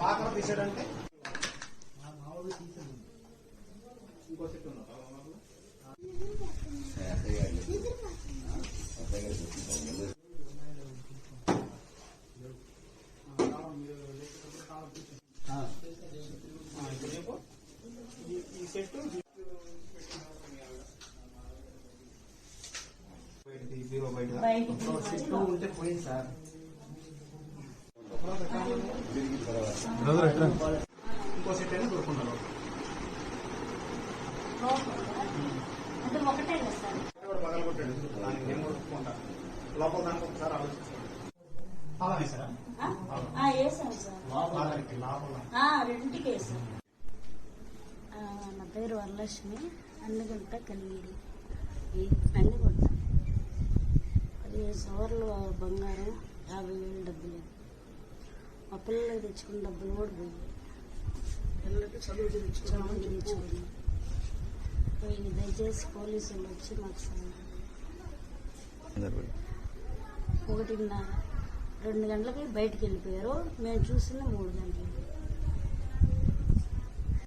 పాకలు తీసాడంటే ఇంకో సెట్ ఉన్నా ఈ సెట్ బీరో బయట సెట్ ఉంటే పోయింది సార్. ఇంకో సెట్ అయినా దొరుకున్నారు ఒకటే సార్ పగలగొట్టాడు దానికి నేను కొట్టుకుంటా లోపల దానికి ఒకసారి ఆలోచిస్తాను సార్ రెండింటికి నా పేరు వరలక్ష్మి అన్నగుంట కలిగిరి అన్నగుంట పదిహేను సవర్లు బంగారం యాభై వేలు డబ్బులు. మా పిల్లలకి తెచ్చుకున్న డబ్బులు కూడా పోయి పిల్లలకి చదువు తెచ్చుకో చదువుకి తెచ్చుకుని పోయి దయచేసి పోలీసులు వచ్చి మాకు సాయం ఒకటిన్నర రెండు గంటలకి బయటికి వెళ్ళిపోయారు. మేము చూసింది మూడు గంటలకి.